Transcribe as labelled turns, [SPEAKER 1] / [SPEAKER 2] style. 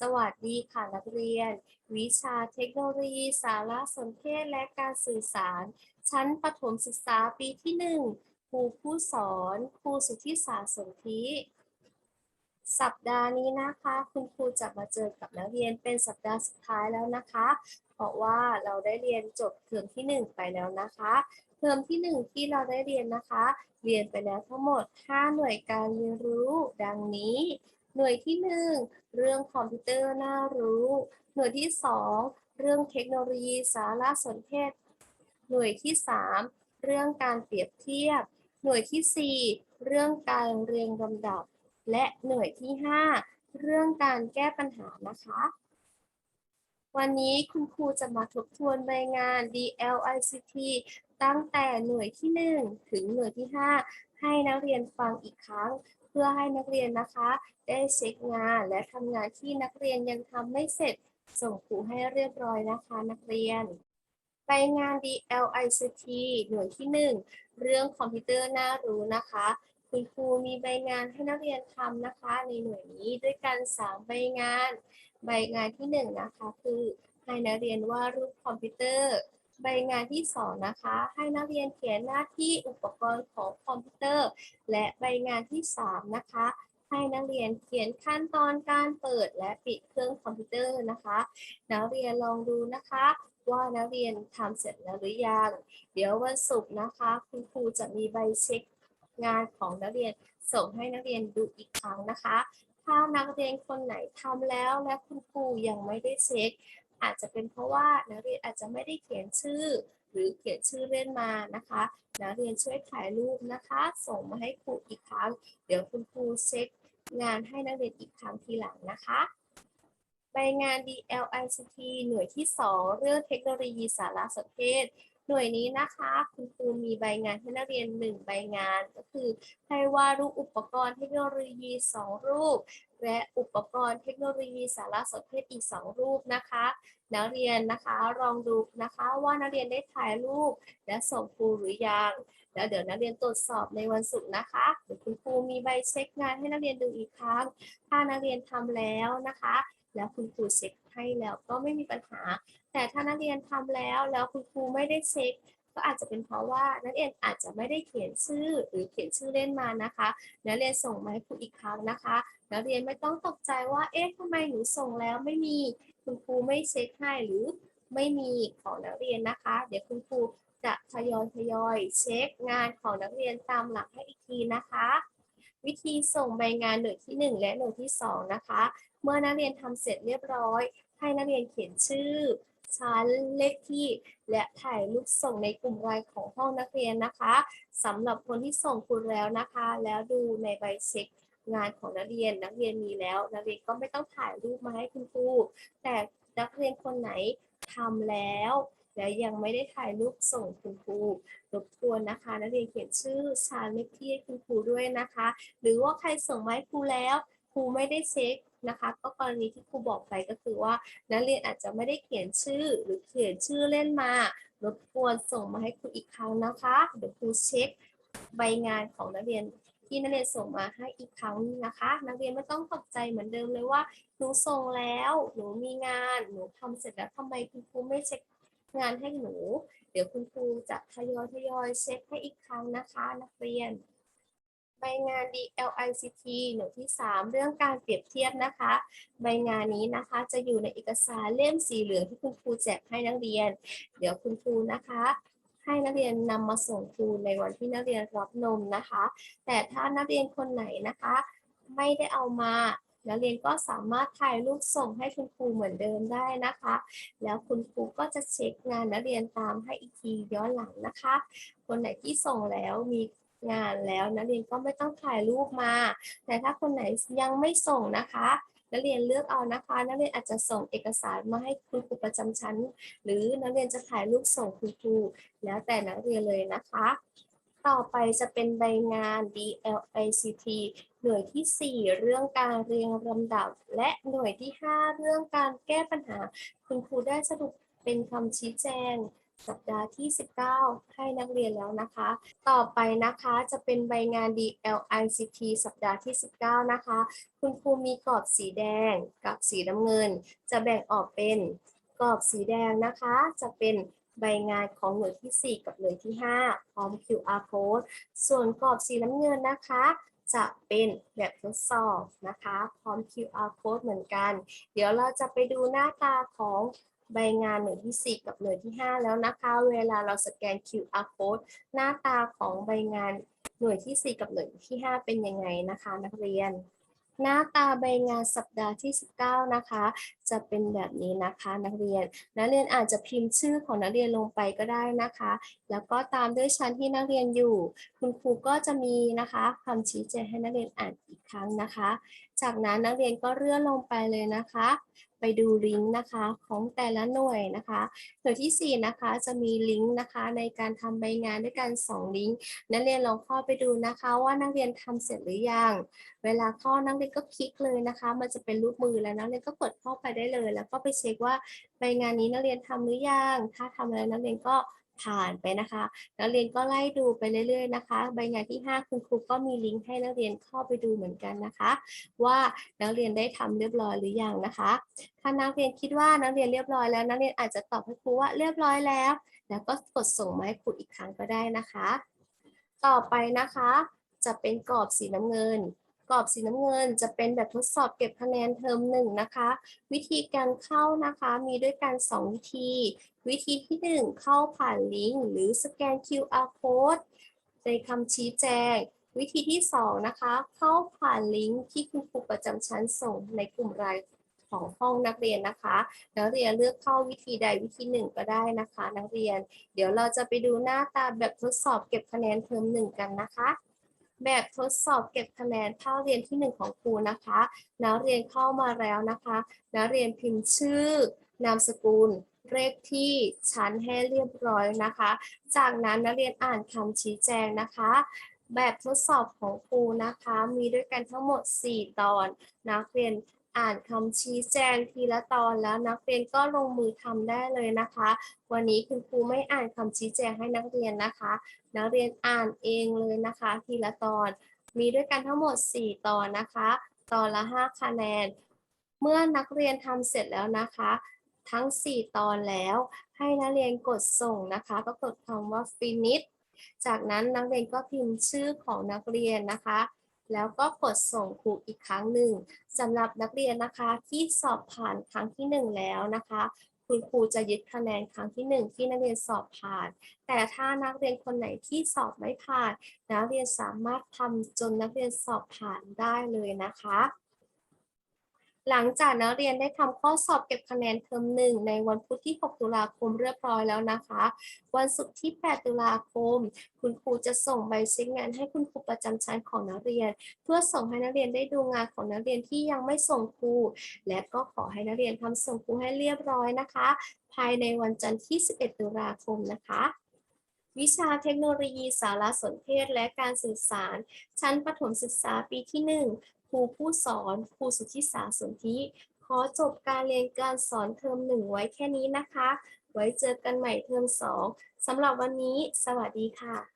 [SPEAKER 1] สวัสดีค่ะนักเรียน วิชาเทคโนโลยีสารสนเทศและการสื่อสาร ชั้นประถมศึกษาปีที่หนึ่งครูผู้สอนครูสุทธิสาสนธิสัปดาห์นี้นะคะ คุณครูจะมาเจอกับนักเรียนเป็นสัปดาห์สุดท้ายแล้วนะคะ เพราะว่าเราได้เรียนจบเทอมที่หนึ่งไปแล้วนะคะเทอมที่หนึ่งที่เราได้เรียนนะคะ เรียนไปแล้วทั้งหมด 5 หน่วยการเรียนรู้ดังนี้ หน่วยที่ 1 เรื่องคอมพิวเตอร์น่ารู้ หน่วยที่ 2 เรื่องเทคโนโลยีสารสนเทศ หน่วยที่ 3 เรื่องการเปรียบเทียบ หน่วยที่ 4 เรื่องการเรียงลำดับ และหน่วยที่ 5 เรื่องการแก้ปัญหานะคะ วันนี้คุณครูจะมาทบทวนใบงาน DLICT ตั้งแต่หน่วยที่ 1 ถึงหน่วยที่ 5 ให้นักเรียนฟังอีกครั้ง พื่อให้นักเรียนนะคะ ได้เช็คงานและทำงานที่นักเรียนยังทำไม่เสร็จ ส่งครูให้เรียบร้อยนะคะนักเรียน ไปงาน DLICT หน่วยที่ 1 เรื่องคอมพิวเตอร์น่ารู้นะคะ คุณครูมีใบงานให้นักเรียนทำนะคะ ในหน่วยนี้ด้วยกัน 3 ใบงาน ใบงานที่ 1 นะคะ คือให้นักเรียนวาดรูปคอมพิวเตอร์ ใบงานที่ 2 นะคะ ให้นักเรียนเขียนหน้าที่อุปกรณ์ของคอมพิวเตอร์ และใบงานที่ 3 นะคะ ให้นักเรียนเขียนขั้นตอนการเปิดและปิดเครื่องคอมพิวเตอร์นะคะ นักเรียนลองดูนะคะ ว่านักเรียนทำเสร็จแล้วหรือยัง เดี๋ยววันศุกร์นะคะคุณครูจะมีใบเช็คงานของนักเรียนส่งให้นักเรียนดูอีกครั้งนะคะ ถ้านักเรียนคนไหนทำแล้วและคุณครูยังไม่ได้เช็ค อาจจะเป็นเพราะว่านักเรียนอาจจะไม่ได้เขียนชื่อ หรือเขียนชื่อเล่นมานะคะนักเรียนช่วยถ่ายรูปนะคะ ส่งมาให้ครูอีกครั้ง เดี๋ยวคุณครูเช็คงานให้นักเรียนอีกครั้งทีหลังนะคะใบงาน DLICT หน่วยที่ 2 เรื่องเทคโนโลยีสารสนเทศ หน่วยนี้นะคะ คุณครูมีใบงานให้นักเรียน 1 ใบงานก็คือให้วาดรูปอุปกรณ์เทคโนโลยี 2 รูป และอุปกรณ์เทคโนโลยีสารสนเทศอีก 2 รูปนะคะ นักเรียนนะคะลองดูนะคะว่านักเรียนได้ถ่ายรูปและส่งครูหรือยังแล้วเดี๋ยวนักเรียนตรวจสอบในวันศุกร์นะคะเดี๋ยวคุณครูมีใบเช็คงานให้นักเรียนดูอีกครั้ง ถ้านักเรียนทำแล้วนะคะ แล้วคุณครูเช็ค ให้แล้วก็ไม่มีปัญหา แต่ถ้านักเรียนทำแล้วแล้วคุณครูไม่ได้เช็ค ก็อาจจะเป็นเพราะว่านักเรียนอาจจะไม่ได้เขียนชื่อหรือเขียนชื่อเล่นมานะคะนักเรียนส่งมาให้ครูอีกครั้งนะคะนักเรียนไม่ต้องตกใจว่าเอ๊ะทำไมหนูส่งแล้วไม่มีคุณครูไม่เช็คให้หรือไม่มีของนักเรียนนะคะ เดี๋ยวคุณครูจะทยอยทยอยเช็คงานของนักเรียนตามหลักให้อีกทีนะคะ วิธีส่งใบงานหน่วยที่ 1 และหน่วยที่ 2 นะคะ เมื่อนักเรียนทำเสร็จเรียบร้อย ให้นักเรียนเขียนชื่อ ชั้นเลขที่ และถ่ายรูปส่งในกลุ่มไลน์ของห้องนักเรียนนะคะสำหรับคนที่ส่งคุณแล้วนะคะ แล้วดูในใบเช็คงานของนักเรียนนักเรียนมีแล้ว นักเรียนก็ไม่ต้องถ่ายรูปมาให้คุณครูแต่นักเรียนคนไหนทำแล้วและยังไม่ได้ถ่ายรูปส่งคุณครูรบกวนนะคะ นักเรียนเขียนชื่อชั้นเลขที่ให้คุณครูด้วยนะคะ หรือว่าใครส่งมาให้ครูแล้วครูไม่ได้เช็ค นะคะ ก็กรณีที่ครูบอกไปก็คือว่า นักเรียนอาจจะไม่ได้เขียนชื่อหรือเขียนชื่อเล่นมารบกวนส่งมาให้ครูอีกครั้งนะคะเดี๋ยวครูเช็คใบงานของนักเรียนที่นักเรียนส่งมาให้อีกครั้งนะคะ นักเรียนไม่ต้องตกใจเหมือนเดิมเลยว่าหนูส่งแล้วหนูมีงานหนูทำเสร็จแล้วทำไมคุณครูไม่เช็คงานให้หนู เดี๋ยวคุณครูจะทยอยทยอยเช็คให้อีกครั้งนะคะ นักเรียน งาน DLICT หน่วยที่ 3 เรื่องการเปรียบเทียบนะคะ ใบงานนี้นะคะจะอยู่ในเอกสารเล่มสีเหลืองที่คุณครูแจกให้นักเรียน เดี๋ยวคุณครูนะคะ ให้นักเรียนนำมาส่งครูในวันที่นักเรียนรับนมนะคะ แต่ถ้านักเรียนคนไหนนะคะ ไม่ได้เอามานักเรียนก็สามารถถ่ายรูปส่งให้คุณครูเหมือนเดิมได้นะคะ แล้วคุณครูก็จะเช็คงานนักเรียนตามให้อีกทีย้อนหลังนะคะ คนไหนที่ส่งแล้วมี งานแล้วนักเรียนก็ไม่ต้องถ่ายรูปมา แต่ถ้าคนไหนยังไม่ส่งนะคะนักเรียนเลือกเอานะคะ นักเรียนอาจจะส่งเอกสารมาให้คุณครูประจำชั้น หรือนักเรียนจะถ่ายรูปส่งคุณครูแล้วแต่นักเรียนเลยนะคะ ต่อไปจะเป็นใบงาน DLICT หน่วยที่ 4 เรื่องการเรียงลำดับ และหน่วยที่ 5 เรื่องการแก้ปัญหา คุณครูได้สรุปเป็นคำชี้แจง สัปดาห์ที่ 19 ให้นักเรียนแล้วนะคะ ต่อไปนะคะจะเป็นใบงาน DLICT สัปดาห์ที่ 19 นะคะ คุณครูมีกรอบสีแดงกับสีน้ำเงิน จะแบ่งออกเป็นกรอบสีแดงนะคะ จะเป็นใบงานของหน่วยที่ 4 กับหน่วยที่ 5 พร้อม QR code ส่วนกรอบสีน้ำเงินนะคะ จะเป็นแบบทดสอบนะคะ พร้อม QR code เหมือนกัน เดี๋ยวเราจะไปดูหน้าตาของ ใบงานหน่วยที่ 4 กับหน่วยที่ 5 แล้วนะคะ เวลาเราสแกน QR code หน้าตาของใบงานหน่วยที่ 4 กับหน่วยที่ 5 เป็นยังไงนะคะ นักเรียน หน้าตาใบงานสัปดาห์ที่ 19 นะคะ จะเป็นแบบนี้นะคะ นักเรียน นักเรียนอาจจะพิมพ์ชื่อของนักเรียนลงไปก็ได้นะคะ แล้วก็ตามด้วยชั้นที่นักเรียนอยู่ คุณครูก็จะมีนะคะคำชี้แจงให้นักเรียนอ่านอีกครั้งนะคะ จากนั้นนักเรียนก็เลื่อนลงไปเลยนะคะ ดูลิงก์นะคะของแต่ละหน่วยนะคะหน่วยที่ 4 นะคะจะมีลิงก์นะคะในการทำใบงานด้วยกัน 2 ลิงก์นักเรียนลองเข้าไปดูนะคะว่านักเรียนทำเสร็จหรือยัง เวลาเข้านักเรียนก็คลิกเลยนะคะ มันจะเป็นรูปมือแล้วนักเรียนก็กดเข้าไปได้เลย แล้วก็ไปเช็คว่าใบงานนี้นักเรียนทำหรือยังถ้าทำแล้วนักเรียนก็ ผ่านไปนะคะ นักเรียนก็ไล่ดูไปเรื่อยๆนะคะ ใบงานที่ 5 คุณครูก็มีลิงก์ให้นักเรียนเข้าไปดูเหมือนกันนะคะ ว่านักเรียนได้ทำเรียบร้อยหรือยังนะคะ ถ้านักเรียนคิดว่านักเรียนเรียบร้อยแล้ว นักเรียนอาจจะตอบให้ครูว่าเรียบร้อยแล้ว แล้วก็กดส่งมาให้ครูอีกครั้งก็ได้นะคะ ต่อไปนะคะ จะเป็นกรอบสีน้ำเงิน กรอบสีน้ำเงินจะเป็นแบบทดสอบเก็บคะแนนเทอมหนึ่งนะคะ วิธีการเข้านะคะมีด้วยกัน 2 วิธี วิธีที่ 1 เข้าผ่านลิงก์หรือสแกน QR code ในคำชี้แจง วิธีที่ 2 นะคะ เข้าผ่านลิงก์ที่คุณครูประจำชั้นส่งในกลุ่มรายของห้องนักเรียนนะคะ นักเรียนเลือกเข้าวิธีใดวิธีหนึ่งก็ได้นะคะ นักเรียน เดี๋ยวเราจะไปดูหน้าตาแบบทดสอบเก็บคะแนนเทอมหนึ่งกันนะคะ แบบทดสอบเก็บคะแนนภาคเรียนที่หนึ่งของครูนะคะ นักเรียนเข้ามาแล้วนะคะ นักเรียนพิมพ์ชื่อนามสกุลเลขที่ชั้นให้เรียบร้อยนะคะ จากนั้นนักเรียนอ่านคำชี้แจงนะคะ แบบทดสอบของครูนะคะ มีด้วยกันทั้งหมด 4 ตอน นักเรียน อ่านคำชี้แจงทีละตอนแล้วนักเรียนก็ลงมือทำได้เลยนะคะ วันนี้คุณครูไม่อ่านคำชี้แจงให้นักเรียนนะคะ นักเรียนอ่านเองเลยนะคะ ทีละตอน มีด้วยกันทั้งหมด 4 ตอนนะคะ ตอนละ 5 คะแนน เมื่อนักเรียนทำเสร็จแล้วนะคะ ทั้ง 4 ตอนแล้ว ให้นักเรียนกดส่งนะคะก็กดคำว่า finish จากนั้นนักเรียนก็พิมพ์ชื่อของนักเรียนนะคะ แล้วก็กดส่งครูอีกครั้งหนึ่งสำหรับนักเรียนนะคะที่สอบผ่านครั้งที่ 1 แล้วนะคะ คุณครูจะยึดคะแนนครั้งที่ 1 ที่นักเรียนสอบผ่าน แต่ถ้านักเรียนคนไหนที่สอบไม่ผ่าน นักเรียนสามารถทำจนนักเรียนสอบผ่านได้เลยนะคะ หลังจากนักเรียนได้ทำข้อสอบเก็บคะแนนเทอมหนึ่งในวันพุธที่ 6 ตุลาคมเรียบร้อยแล้วนะคะ วันศุกร์ที่ 8 ตุลาคม คุณครูจะส่งใบเช็คงานให้คุณครูประจำชั้นของนักเรียน เพื่อส่งให้นักเรียนได้ดูงานของนักเรียนที่ยังไม่ส่งครู และก็ขอให้นักเรียนทำส่งครูให้เรียบร้อยนะคะ ภายในวันจันทร์ที่ 11 ตุลาคมนะคะ วิชาเทคโนโลยีสารสนเทศและการสื่อสาร ชั้นประถมศึกษาปีที่ 1 ครูผู้สอนครูสุทธิสาสนธิ ขอจบการเรียนการสอนเทอมหนึ่งไว้แค่นี้นะคะ ไว้เจอกันใหม่เทอมสองสำหรับวันนี้ สวัสดีค่ะ